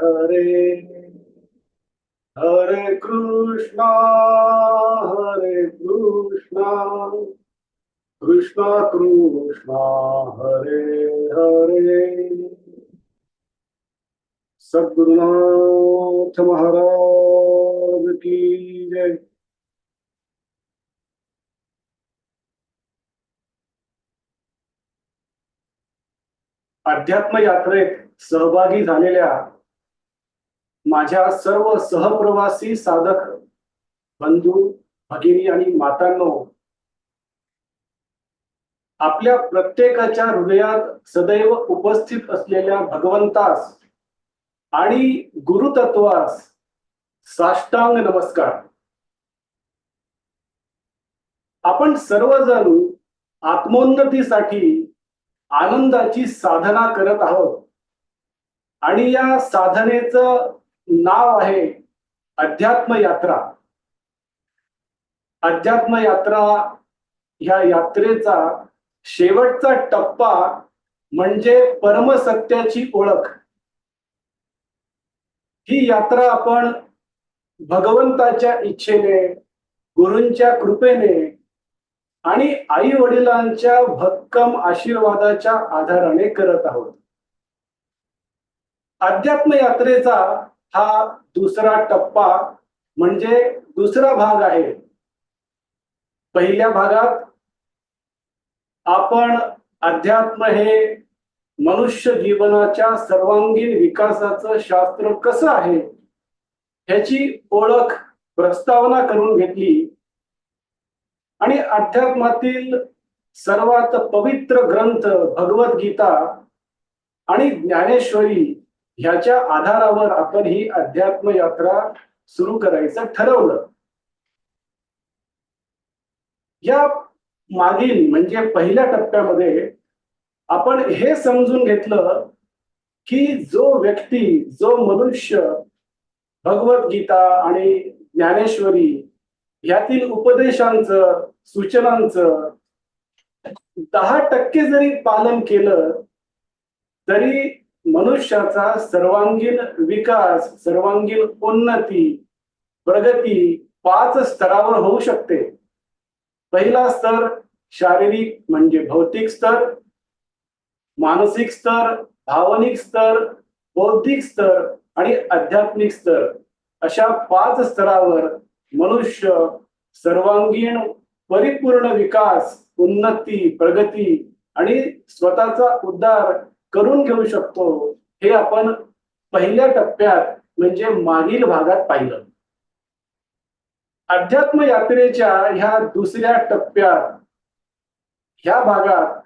हरे हरे कृष्णा हरे कृष्णा कृष्णा कृष्णा हरे हरे। सद्गुरुनाथ महाराज की जय। अध्यात्म यात्रेत सहभागी झालेल्या माझ्या सर्व सहप्रवासी साधक बंधू भगिनी आणि मातांनो आपल्या प्रत्येकाच्या हृदयात सदैव उपस्थित असलेल्या भगवंतास आणि गुरुतत्वास साष्टांग नमस्कार. आपण सर्वजण आत्मोन्नतीसाठी आनंदाची साधना करत आहोत. आणि या साधनेचं नाव आहे अध्यात्म यात्रा अध्यात्म यात्रा ह्या यात्रेचा शेवटचा टप्पा म्हणजे परमसत्याची ओळख. ही यात्रा आपण भगवंताच्या इच्छेने गुरूंच्या कृपेने आणि आई वडिलांच्या भक्कम आशीर्वादाच्या आधाराने करत आहोत. अध्यात्म यात्रेचा हा दुसरा टप्पा म्हणजे दुसरा भाग आहे. पहिल्या भागात आपण अध्यात्म हे मनुष्य जीवनाच्या सर्वांगीण विकासाचं शास्त्र कसं आहे ह्याची ओळख प्रस्तावना करून घेतली. आणि अध्यात्मातील सर्वात पवित्र ग्रंथ भगवद्गीता आणि ज्ञानेश्वरी ह्याच्या आधारावर आपण ही अध्यात्म यात्रा सुरू करायचं ठरवलं. या मागील म्हणजे पहिल्या टप्प्यामध्ये आपण हे समजून घेतलं की जो व्यक्ती जो मनुष्य भगवद्गीता आणि ज्ञानेश्वरी यातील उपदेशांचं सूचनांचं दहा टक्के जरी पालन केलं तरी मनुष्याचा सर्वांगीण विकास सर्वांगीण उन्नती प्रगती पाच स्तरावर होऊ शकते. पहिला स्तर शारीरिक म्हणजे भौतिक स्तर मानसिक स्तर भावनिक स्तर बौद्धिक स्तर आणि आध्यात्मिक स्तर. अशा पाच स्तरावर मनुष्य सर्वांगीण परिपूर्ण विकास उन्नती प्रगती आणि स्वतःचा उद्धार करून घेऊ शकतो. हे आपण पहिल्या टप्प्यात म्हणजे मागील भागात पाहिलं. अध्यात्म यात्रेच्या ह्या दुसऱ्या टप्प्यात ह्या भागात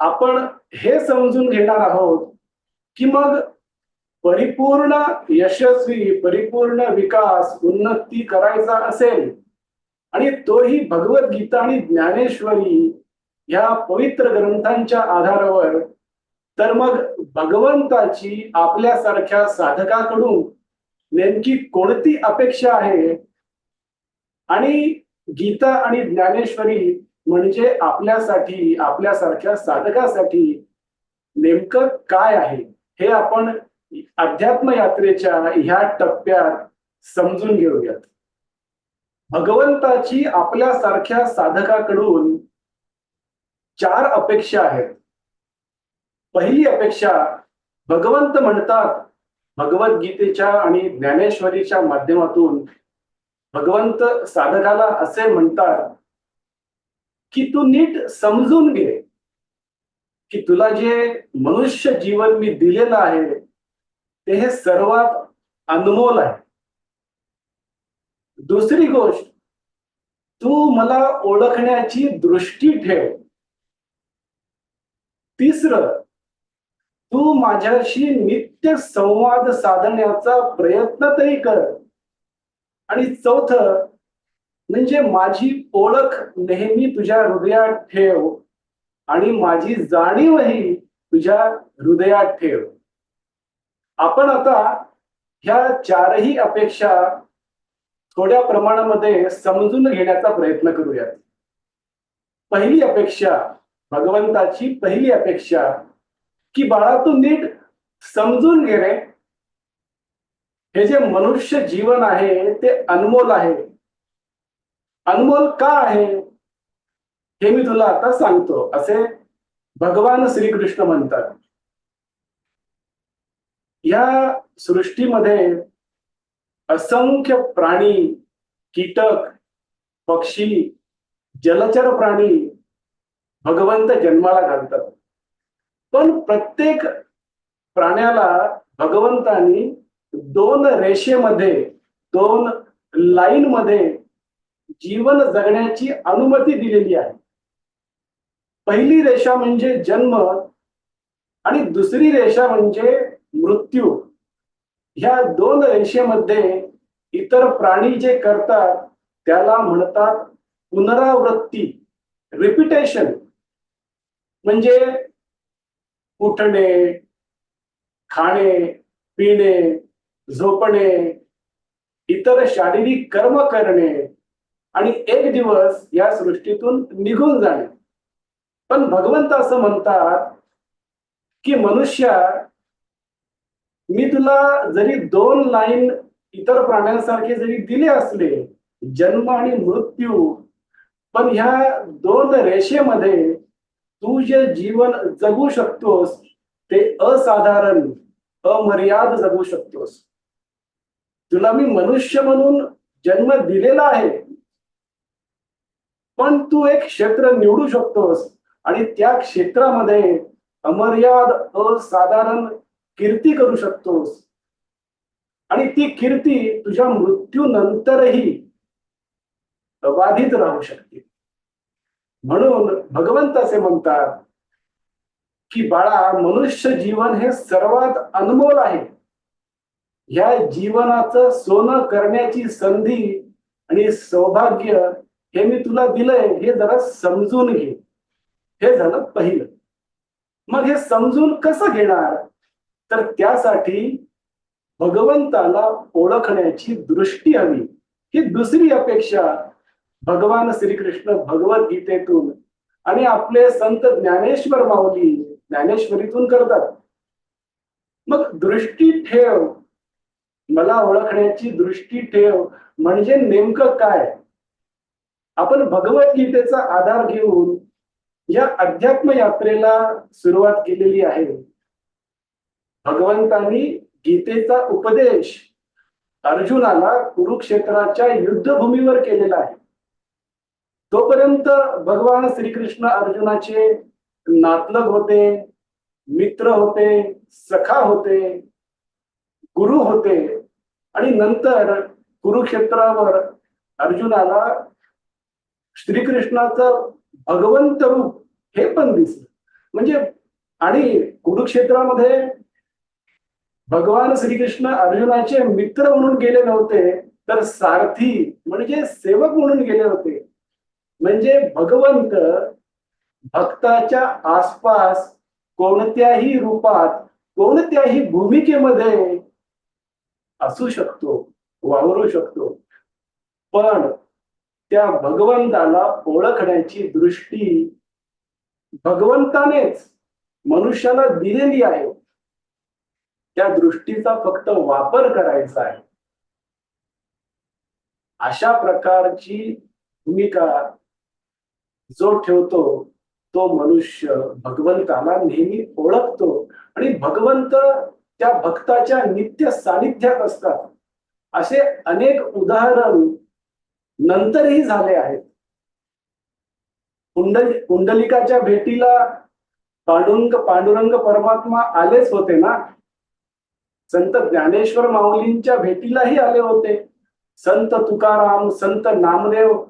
आपण हे समजून घेणार आहोत की मग परिपूर्ण यशस्वी परिपूर्ण विकास उन्नती करायचा असेल आणि तोही भगवद्गीता आणि ज्ञानेश्वरी ह्या पवित्र ग्रंथांच्या आधारावर तर मग भगवंताची आपल्यासारख्या साधकाकडून नेमकी कोणती अपेक्षा आहे? आणि गीता आणि ज्ञानेश्वरी म्हणजे आपल्यासाठी आपल्यासारख्या साधकासाठी नेमकं काय आहे? हे आपण अध्यात्म यात्रेच्या ह्या टप्प्यात समजून घेऊयात. भगवंताची आपल्यासारख्या साधकाकडून चार अपेक्षा आहेत. पहिली अपेक्षा भगवंत म्हणतात भगवद्गीतेच्या आणि ज्ञानेश्वरीच्या माध्यमातून भगवंत साधकाला असे म्हणतात की तू नीट समजून घे की तुला जे मनुष्य जीवन मी दिलेलं आहे ते हे सर्वात अनमोल आहे. दुसरी गोष्ट तू मला ओळखण्याची दृष्टी ठेव. तिसरं तू माझ्याशी नित्य संवाद साधण्याचा प्रयत्न तरी कर. आणि चौथ म्हणजे माझी ओळख नेहमी तुझ्या हृदयात ठेव आणि माझी जाणीवही तुझ्या हृदयात ठेव. आपण आता ह्या चारही अपेक्षा थोड्या प्रमाणामध्ये समजून घेण्याचा प्रयत्न करूयात. पहिली अपेक्षा भगवंताची पहिली अपेक्षा की बाळा तू नीट समजून घेणे हे जे मनुष्य जीवन आहे ते अनमोल आहे. अनमोल का आहे? हे मी तुला आता सांगतो. असे भगवान श्रीकृष्ण म्हणतात. या सृष्टीमध्ये असंख्य प्राणी कीटक पक्षी जलचर प्राणी भगवंत जन्माला घालतात. पण प्रत्येक प्राण्याला भगवंतानी दोन रेषेमध्ये दोन लाईन मध्ये जीवन जगण्याची अनुमती दिलेली आहे. पहिली रेषा म्हणजे जन्म आणि दुसरी रेषा म्हणजे मृत्यू. ह्या दोन रेषेमध्ये इतर प्राणी जे करतात त्याला म्हणतात पुनरावृत्ती रिपिटेशन म्हणजे उठणे खाणे पिणे झोपणे इतर शारीरिक कर्म करणे आणि एक दिवस या सृष्टीतून निघून जाणे. पण भगवंत असं म्हणतात की मनुष्या मी तुला जरी दोन लाईन इतर प्राण्यांसारखे जरी दिले असले जन्म आणि मृत्यू पण ह्या दोन रेषेमध्ये तू जे जीवन जगू शकतोस ते असाधारण अमर्याद जगू शकतोस. तुला मी मनुष्य म्हणून जन्म दिलेला आहे. पण तू एक क्षेत्र निवडू शकतोस आणि त्या क्षेत्रामध्ये अमर्याद असाधारण कीर्ती करू शकतोस. आणि ती कीर्ती तुझ्या मृत्यूनंतरही अबाधित राहू शकते. म्हणून भगवंत असे म्हणतात की बाळा मनुष्य जीवन हे सर्वात अनमोल आहे. या जीवनाचं सोनं करण्याची संधी आणि सौभाग्य हे मी तुला दिलंय हे जरा समजून घे. हे झालं पहिलं. मग हे समजून कसं घेणार? तर त्यासाठी भगवंताला ओळखण्याची दृष्टी हवी. ही दुसरी अपेक्षा भगवान श्रीकृष्ण भगवद्गीतेतून आणि आपले संत ज्ञानेश्वर माऊली ज्ञानेश्वरीतून करतात. मग दृष्टी ठेव. मला ओळखण्याची दृष्टी ठेव म्हणजे नेमकं काय? आपण भगवद्गीतेचा आधार घेऊन या अध्यात्म यात्रेला सुरुवात केलेली आहे. भगवंतांनी गीतेचा उपदेश अर्जुनाला कुरुक्षेत्राच्या युद्धभूमीवर केलेला आहे. तोपर्यंत भगवान श्रीकृष्ण अर्जुनाचे नातलग होते मित्र होते सखा होते गुरु होते आणि नंतर कुरुक्षेत्रावर अर्जुनाला श्रीकृष्णाचं भगवंत रूप हे पण दिसलं. म्हणजे आणि कुरुक्षेत्रामध्ये भगवान श्रीकृष्ण अर्जुनाचे मित्र म्हणून गेले नव्हते तर सारथी म्हणजे सेवक म्हणून गेले होते. म्हणजे भगवंत भक्ताच्या आसपास कोणत्याही रूपात कोणत्याही भूमिकेमध्ये असू शकतो वावरू शकतो. पण त्या भगवंताला ओळखण्याची दृष्टी भगवंतानेच मनुष्याला दिलेली आहे. त्या दृष्टीचा फक्त वापर करायचा आहे. अशा प्रकारची भूमिका जो ठेवतो तो मनुष्य भगवंताला नेहमी ओळखतो. आणि भगवंत त्या भक्ताच्या नित्य सानिध्यात असतात. असे अनेक उदाहरण नंतरही झाले आहेत. कुंडल कुंडलिकाच्या भेटीला पांडुरंग पांडुरंग परमात्मा आलेच होते ना? संत ज्ञानेश्वर माऊलींच्या भेटीलाही आले होते. संत तुकाराम संत नामदेव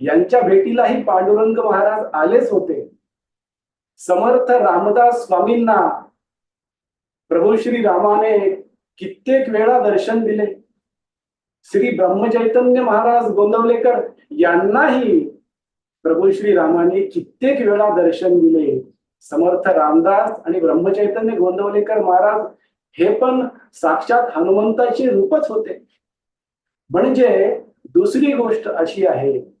यांच्या भेटीलाही पांडुरंग महाराज आलेच होते. समर्थ रामदास स्वामींना प्रभू श्री रामाने कित्येक वेळा दर्शन दिले. श्री ब्रह्मचैतन्य महाराज गोंदवलेकर यांनाही प्रभू श्री रामाने कित्येक वेळा दर्शन दिले. समर्थ रामदास आणि ब्रह्मचैतन्य गोंदवलेकर महाराज हे पण साक्षात हनुमंताचे रूपच होते. म्हणजे दुसरी गोष्ट अशी आहे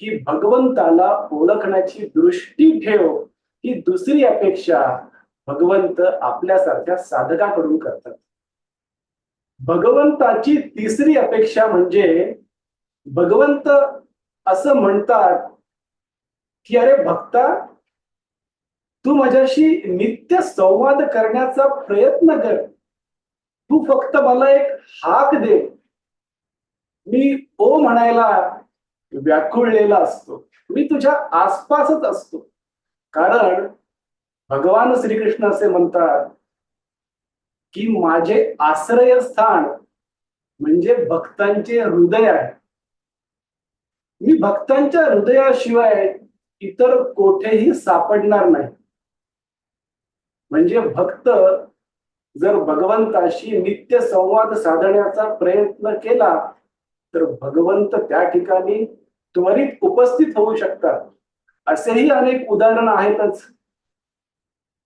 की भगवंताला ओळखण्याची दृष्टी ठेव ही दुसरी अपेक्षा भगवंत आपल्यासारख्या साधकाकडून करतात. भगवंताची तिसरी अपेक्षा म्हणजे भगवंत असं म्हणतात की अरे भक्ता तू माझ्याशी नित्य संवाद करण्याचा प्रयत्न कर. तू फक्त मला एक हाक दे. मी ओ म्हणायला व्याकुळलेला असतो. मी तुझ्या आसपासच असतो. कारण भगवान श्रीकृष्ण असे म्हणतात की माझे आश्रयस्थान म्हणजे भक्तांचे हृदय आहे. मी भक्तांच्या हृदयाशिवाय इतर कोठेही सापडणार नाही. म्हणजे भक्त जर भगवंताशी नित्य संवाद साधण्याचा प्रयत्न केला तर भगवंत त्या ठिकाणी त्वरित उपस्थित होऊ शकतात. असेही अनेक उदाहरण आहेतच.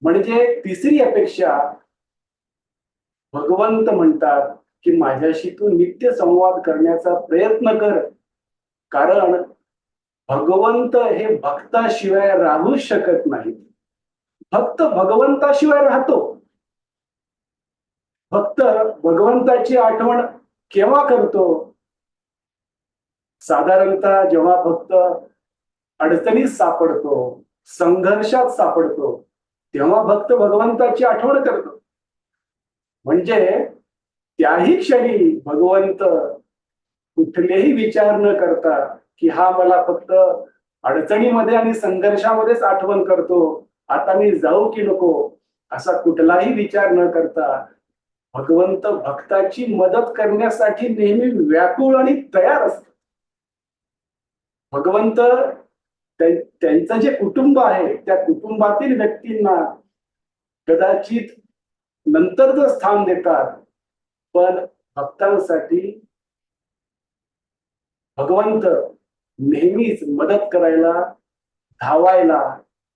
म्हणजे तिसरी अपेक्षा भगवंत म्हणतात की माझ्याशी तू नित्य संवाद करण्याचा प्रयत्न कर. कारण भगवंत हे भक्ताशिवाय राहूच शकत नाहीत. भक्त भगवंताशिवाय राहतो. भक्त भगवंताची आठवण केव्हा करतो? साधारणतः जेव्हा फक्त अडचणीत सापडतो संघर्षात सापडतो तेव्हा भक्त भगवंताची आठवण करतो. म्हणजे त्याही क्षणी भगवंत कुठलेही विचार न करता की हा मला फक्त अडचणीमध्ये आणि संघर्षामध्येच आठवण करतो आता मी जाऊ की नको असा कुठलाही विचार न करता भगवंत भक्ताची मदत करण्यासाठी नेहमी व्याकुळ आणि तयार असतो. भगवंत त्यांचं जे कुटुंब आहे त्या कुटुंबातील व्यक्तींना कदाचित नंतरचं स्थान देतात पण भक्तांसाठी भगवंत नेहमीच मदत करायला धावायला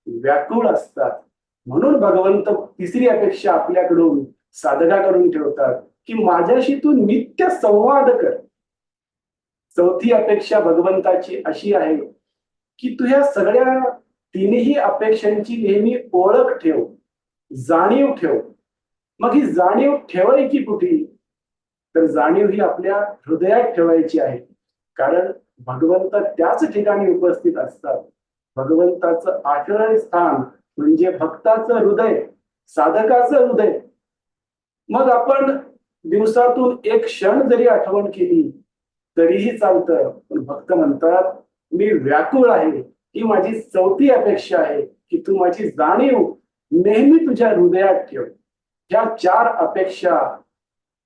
व्याकुळ असतात. म्हणून भगवंत तिसरी अपेक्षा आपल्याकडून साधकाकडून ठेवतात की माझ्याशी तू नित्य संवाद कर. चौथी अपेक्षा भगवंताची अशी आहे. की तू ह्या सगळ्या तिन्ही अपेक्षांची नेहमी ओळख ठेव जाणीव ठेव. मग ही जाणीव ठेवायची कुठे? तर जाणीव ही आपल्या हृदयात ठेवायची आहे. कारण भगवंत त्याच ठिकाणी उपस्थित असतात. भगवंताचं आचरण स्थान म्हणजे भक्ताचं हृदय साधकाचं हृदय. मग आपण दिवसातून एक क्षण जरी आठवण केली तरीही चालतं. पण भक्त म्हणतात मी व्याकुळ आहे ही माझी चौथी अपेक्षा आहे की तू माझी जाणीव नेहमी तुझ्या हृदयात ठेव. ह्या चार अपेक्षा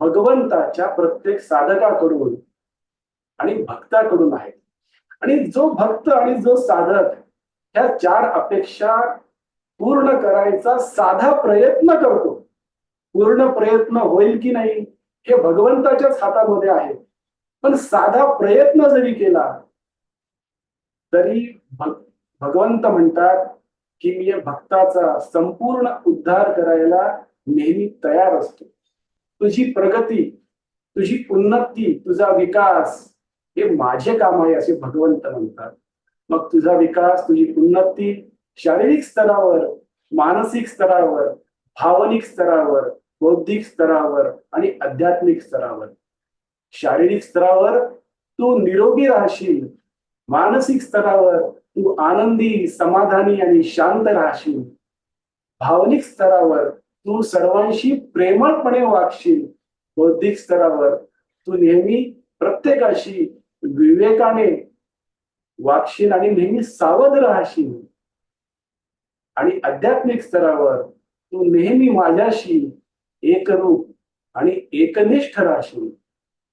भगवंताच्या प्रत्येक साधकाकडून आणि भक्ताकडून आहेत. आणि जो भक्त आणि जो साधक ह्या चार अपेक्षा पूर्ण करायचा साधा प्रयत्न करतो. पूर्ण प्रयत्न होईल की नाही हे भगवंताच्याच हातामध्ये आहे. पण साधा प्रयत्न जरी केला तरी भग- भगवंत म्हणतात की मी या भक्ताचा संपूर्ण उद्धार करायला नेहमी तयार असतो. तुझी प्रगती तुझी उन्नती तुझा विकास हे माझे काम आहे असे भगवंत म्हणतात. मग तुझा विकास तुझी उन्नती शारीरिक स्तरावर मानसिक स्तरावर भावनिक स्तरावर बौद्धिक स्तरावर आणि आध्यात्मिक स्तरावर. शारीरिक स्तरावर तू निरोगी राहशील. मानसिक स्तरावर तू आनंदी समाधानी आणि शांत राहशील. भावनिक स्तरावर तू सर्वांशी प्रेमळपणे वागशील. बौद्धिक स्तरावर तू नेहमी प्रत्येकाशी विवेकाने वागशील आणि नेहमी सावध राहशील. आणि आध्यात्मिक स्तरावर तू नेहमी माझ्याशी एकरूप आणि एकनिष्ठ राहशील.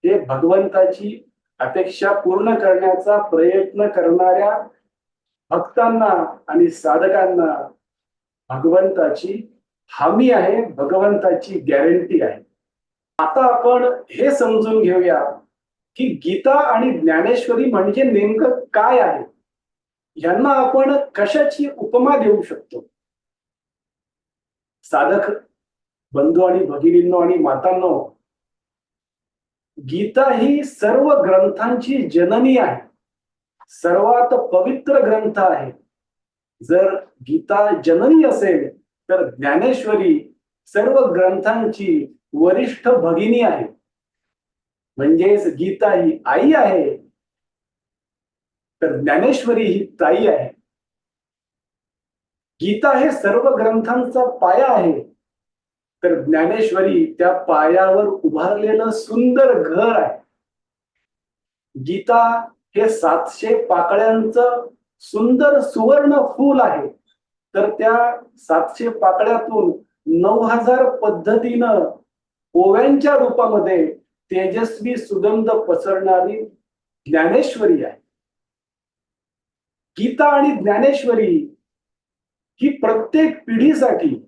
ते भगवंताची अपेक्षा पूर्ण करण्याचा प्रयत्न करणाऱ्या भक्तांना आणि साधकांना भगवंताची हमी आहे भगवंताची गॅरंटी आहे. आता आपण हे समजून घेऊया की गीता आणि ज्ञानेश्वरी म्हणजे नेमकं काय आहे? यांना आपण कशाची उपमा देऊ शकतो? साधक बंधू आणि भगिनींनो आणि मातांनो गीता ही सर्व ग्रंथांची जननी आहे. सर्वात पवित्र ग्रंथ आहे. जर गीता जननी असेल तर ज्ञानेश्वरी सर्व ग्रंथांची वरिष्ठ भगिनी आहे. म्हणजेच गीता ही आई आहे. तर ज्ञानेश्वरी ही ताई आहे. गीता हे सर्व ग्रंथांचा पाया आहे. तर ज्ञानेश्वरी त्या पायावर उभारलेलं सुंदर घर आहे. गीता हे सातशे पाकळ्यांचं सुंदर सुवर्ण फूल आहे. तर त्या सातशे पाकळ्यातून नऊ हजार पद्धतीनं ओव्यांच्या रूपामध्ये तेजस्वी सुगंध पसरणारी ज्ञानेश्वरी आहे. गीता आणि ज्ञानेश्वरी ही प्रत्येक पिढीसाठी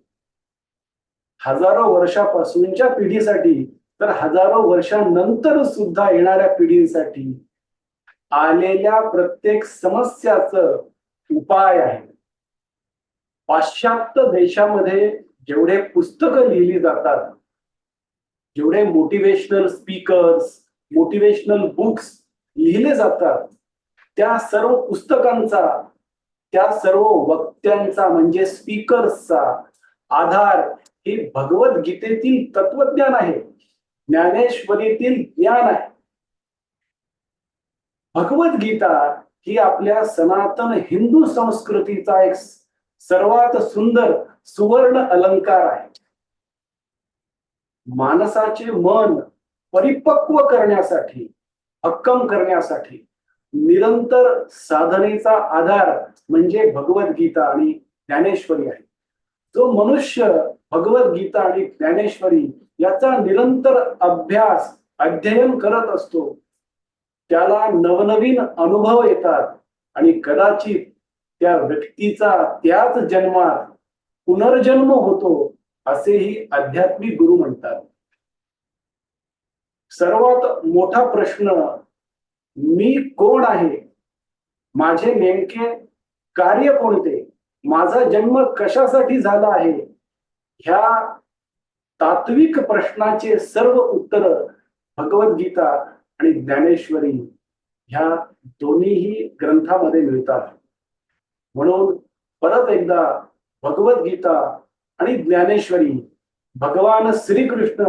हजारो वर्षापासूनच्या पिढीसाठी तर हजारो वर्षानंतर सुद्धा येणाऱ्या पिढीसाठी आलेल्या प्रत्येक समस्याच उपाय आहे. पाश्चात्य देशामध्ये जेवढे पुस्तकं लिहिली जातात जेवढे मोटिवेशनल स्पीकर्स मोटिवेशनल बुक्स लिहिले जातात त्या सर्व पुस्तकांचा त्या सर्व वक्त्यांचा म्हणजे स्पीकर्सचा आधार हे भगवद्गीतेतील तत्वज्ञान आहे. ज्ञानेश्वरीतील ज्ञान आहे. भगवद्गीता ही आपल्या सनातन हिंदू संस्कृतीचा एक सर्वात सुंदर सुवर्ण अलंकार आहे. माणसाचे मन परिपक्व करण्यासाठी हक्कम करण्यासाठी निरंतर साधनेचा आधार म्हणजे भगवद्गीता आणि ज्ञानेश्वरी आहे. जो मनुष्य भगवद्गीता आणि ज्ञानेश्वरी याचा निरंतर अभ्यास अध्ययन करत असतो. त्याला नवनवीन अनुभव येतात आणि कदाचित त्या व्यक्तीचा त्याच जन्मात पुनर्जन्म होतो असेही आध्यात्मिक गुरु म्हणतात. सर्वात मोठा प्रश्न मी कोण आहे? माझे नेमके कार्य कोणते? माझा जन्म कशासाठी झाला आहे? ह्या तात्विक प्रश्नाचे सर्व उत्तर भगवद्गीता आणि ज्ञानेश्वरी ह्या दोन्हीही ग्रंथामध्ये मिळतात. म्हणून परत एकदा भगवद्गीता आणि ज्ञानेश्वरी भगवान श्रीकृष्ण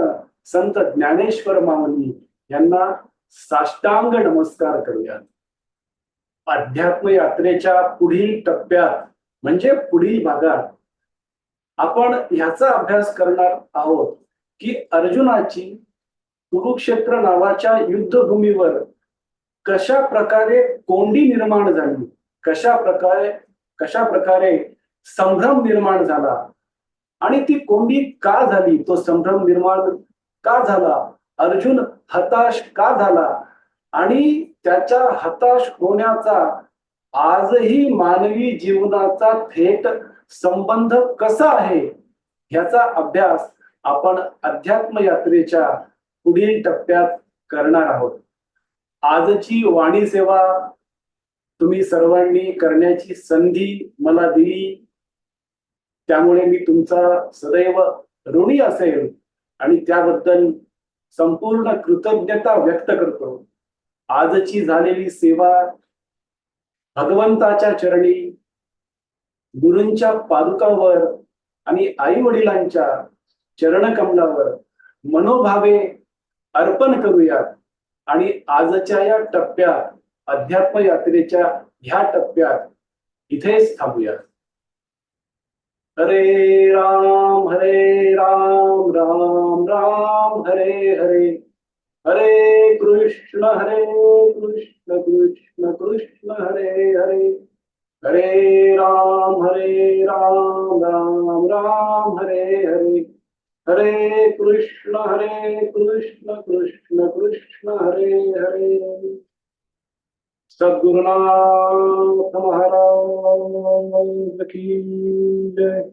संत ज्ञानेश्वर मामनी यांना साष्टांग नमस्कार करूयात. अध्यात्म यात्रेच्या पुढील टप्प्यात म्हणजे पुढील भागात आपण ह्याचा अभ्यास करणार आहोत की अर्जुनाची कुरुक्षेत्र नावाच्या युद्धभूमीवर कशा प्रकारे कोंडी निर्माण झाली कशा प्रकारे कशा प्रकारे संभ्रम निर्माण झाला आणि ती कोंडी का झाली तो संभ्रम निर्माण का झाला अर्जुन हताश का झाला आणि त्याच्या हताश होण्याचा आजही मानवी जीवनाचा थेट संबंध कसा आहे ह्याचा अभ्यास आपण अध्यात्म यात्रेच्या पुढील टप्प्यात करणार आहोत. आजची वाणी सेवा तुम्ही सर्वांनी करण्याची संधी मला दिली. त्यामुळे मी तुमचा सदैव ऋणी असेल आणि त्याबद्दल संपूर्ण कृतज्ञता व्यक्त करतो. आजची झालेली सेवा भगवंताच्या चरणी गुरूंच्या पादुकावर आणि आई वडिलांच्या चरणकमलावर मनोभावे अर्पण करूयात. आणि आजच्या या टप्प्यात अध्यात्म यात्रेच्या ह्या टप्प्यात इथेच थांबूयात. हरे राम हरे राम राम राम हरे हरे. हरे कृष्ण हरे कृष्ण कृष्ण कृष्ण हरे हरे. हरे राम हरे राम राम राम, हरे हरे। हरे कृष्ण हरे कृष्ण कृष्ण कृष्ण, हरे हरे। सद्गुरुनाथ महाराज की जय।